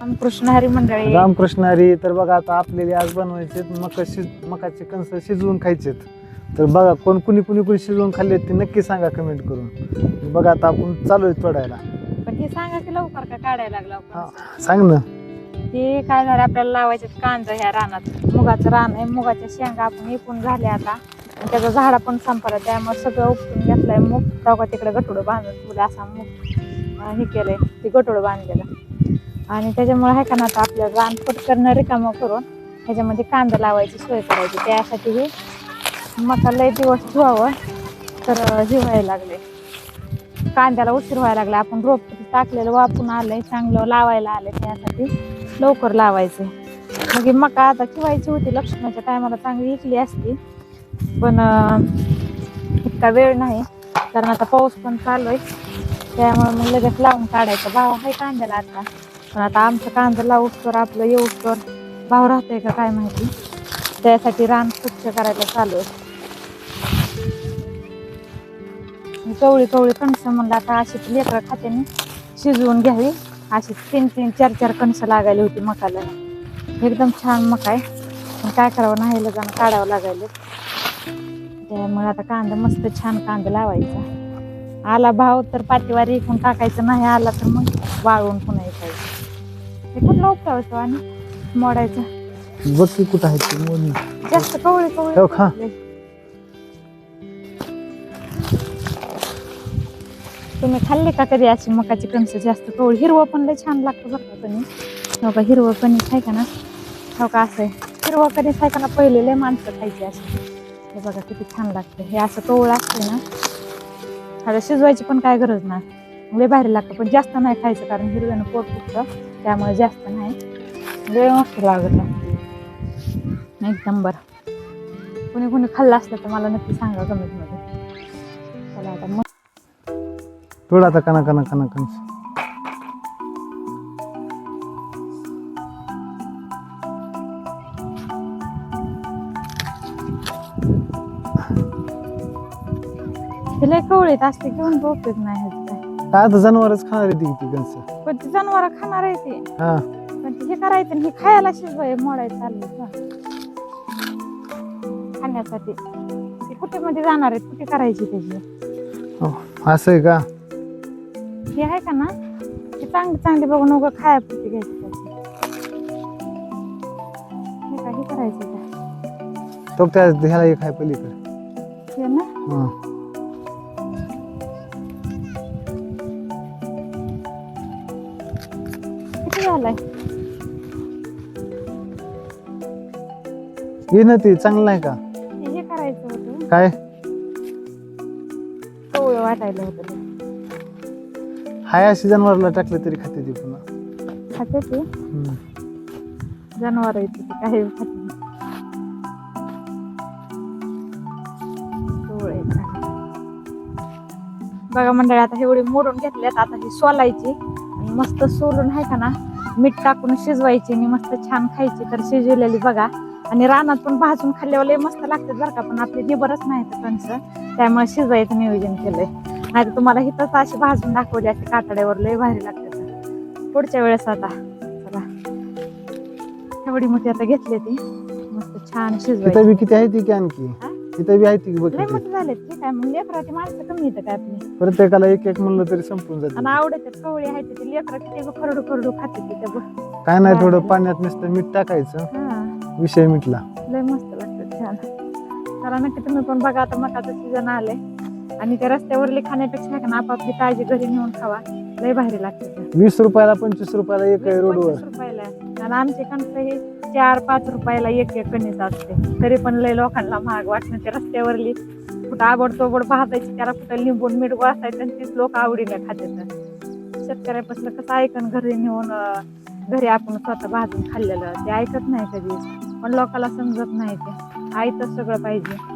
रामकृष्ण हरी मंडळी. रामकृष्ण हरी तर बघा आता आपल्याला आज बनवायचे मका शिज मकाचे कणस शिजवून खायचेत तर बघा कोण कुणी कुणी कुणी शिजवून खाल्ले ते नक्की सांगा कमेंट करून. बघा आता आपण चालू आहे तोडायला. पण हे सांगा की लवकर का काढायला लागला हा, आपण? सांग ना. ते काय झालं आपल्याला लावायचे कांदा ह्या रानात. मुगाचं रान आहे मुगाच्या शेंगा आपण इकून झाल्या आता. आणि त्याचं झाड पण संपलं त्यामुळे सगळं उपटून घेतलंय मूग. तेव्हा तिकडे गटोडं बांधून ठेवलं असा मूग. अं, हे केलंय ते गटोडं बांधलेलं. आणि त्याच्यामुळे आहे का ना आता आपलं रान करणं रिकामं करून ह्याच्यामध्ये कांदा लावायची सोय करायची. त्यासाठी हे मका लय दिवस धुवावं तर हिवायला हे व्हायला लागले कांद्याला उशीर व्हायला लागला. आपण रोप टाकलेलं वापून आलंय चांगलं लावायला आलंय त्यासाठी लवकर लावायचे. मग मका आता ठेवायची होती. लक्ष्मीच्या टायमाला चांगली इकली असती. पण इतका वेळ नाही. कारण आता पाऊस पण चालू आहे. त्यामुळे मग लगेच लावून काढायचं. भाव आहे कांद्याला आता. पण आता आमचं कांदा लावूस तर आपलं येऊस तर भाव राहतोय का काय माहिती? त्यासाठी रान स्वच्छ करायला चालू आहे. कवळी कवळी कणसं म्हणलं आता अशी लेकरं खात्याने शिजवून घ्यावी. अशी तीन तीन चार चार कणसं लागायली होती मकाला. एकदम छान मका आहे. पण काय करावं नाही जाणं काढावं लागायला. त्यामुळे आता कांदा मस्त छान कांदा लावायचा. आला भाव तर पाठीवारी इकून टाकायचं नाही आला तर मग वाळवून पुन्हा ऐकायचं हे कुठला उपटावतो आणि मोडायचा. बघ की कुठं आहे ते. जास्त कवळी हो कवळी. तुम्ही खाल्ले का कधी अशी मकाची कणसं? जास्त कवळी. हिरवं पण लय छान लागतं बरं का कणीस हो का हिरवं कणीस आहे का ना? हो का असं आहे. हिरवं कणीस आहे का ना? पहिले लय माणसं खायची अशी. हे बघा किती छान लागतं. हे असं कवळ असते ना. आता शिजवायची पण काय गरज नाही. लय भारी लागतं पण जास्त नाही खायचं कारण हिरव्यानं पोट फुटतं त्यामुळे जास्त नाही. लय मस्त लागत एकदम बरं. कुणी कुणी खाल्लं असलं तर मला नक्की सांगा कमेंटमध्ये. चला आता मग. तोड आता कना कना कना कणस ते लय कवळीत असते घेऊन उपयोग नाही आता जनावरच खाणार आहे ती कणस पण ती जनावर खाणार आहे ते. हा. पण ते हे करायचं आणि हे खायला शिजवाय मोडायचं चाललं ना खाण्यासाठी. ते कुठे मध्ये जाणार आहेत कुठे करायची त्याची? हो, असं आहे का? हे आहे का ना? ते चांगली चांगली बघून उगं खाया पुरती घ्यायची त्याची. हे काय हे करायचं का? तो त्या ह्याला एक आहे पलीकडे. हे ना? हा. झालंय ये ना ती चांगलं नाही का हे हे करायचं होतं काय कवळं वाटायला होतं. हाय अशी जनावरला टाकलं तरी खाते ती पुन्हा खाते ते हम्म. जनावर येते ते काही खाते नाही. आहे का? बघा मंडळी आता एवढी मोडून घेतल्यात आता ही सोलायची आणि मस्त सोलून आहे का ना मीठ टाकून शिजवायची आणि मस्त छान खायची. तर शिजवलेली बघा. आणि रानात पण भाजून खाल्ल्यावर लय मस्त लागतात बरं का. पण आपली निबरच नाही तर कणस त्यामुळे शिजवायचं नियोजन केलंय. नाही तर तुम्हाला हिथंच अशी भाजून दाखवली असते कातड्यावर लय भारी लागते पुढच्या वेळेस आता चला. एवढी मोठी आता घेतली ती. मस्त छान शिजवायची. किती आहे ती आणखी? तिथं बी आहे ती की बघ लय किती. मोठी झाले ते काय? मग लेकराची माणसं कमी येतं काय आपली? प्रत्येकाला एक एक म्हणलं तरी संपून आणि जाते आवडते कवळी आहे ते. लेकरं किती खरडू खरडू खाते तिथे बघ. काय नाही थोडं. पाण्यात नुसतं मीठ टाकायचं. हा. विषय मिटला. लय मस्त लागतं छान चला नक्की तुम्ही पण बघा आता मकाचं सीझन आलंय. आणि त्या रस्त्यावरली खाण्यापेक्षा आहे का ना आपापली ताजी घरी नेऊन खावा. लय भारी लागते. ते. वीस रुपयाला पंचवीस रुपयाला एक आहे वीस रोडवर. रुपयाला. आणि आमचे कणसं हे चार पाच रुपयाला एक एक कणीस असते. तरी पण लय लोकांना महाग वाटणं ते रस्त्यावरली. कुठं आबडतोबड भाजायची त्याला कुठं लिंबून मीठ वाचायचं आणि तीच लोक आवडीने खातात. शेतकऱ्यापासून कसं ऐकन घरी नेऊन घरी आपण स्वतः भाजून खाल्लेलं ते ऐकत नाही कधी पण लोकांना समजत नाही ते. आईतच सगळं पाहिजे.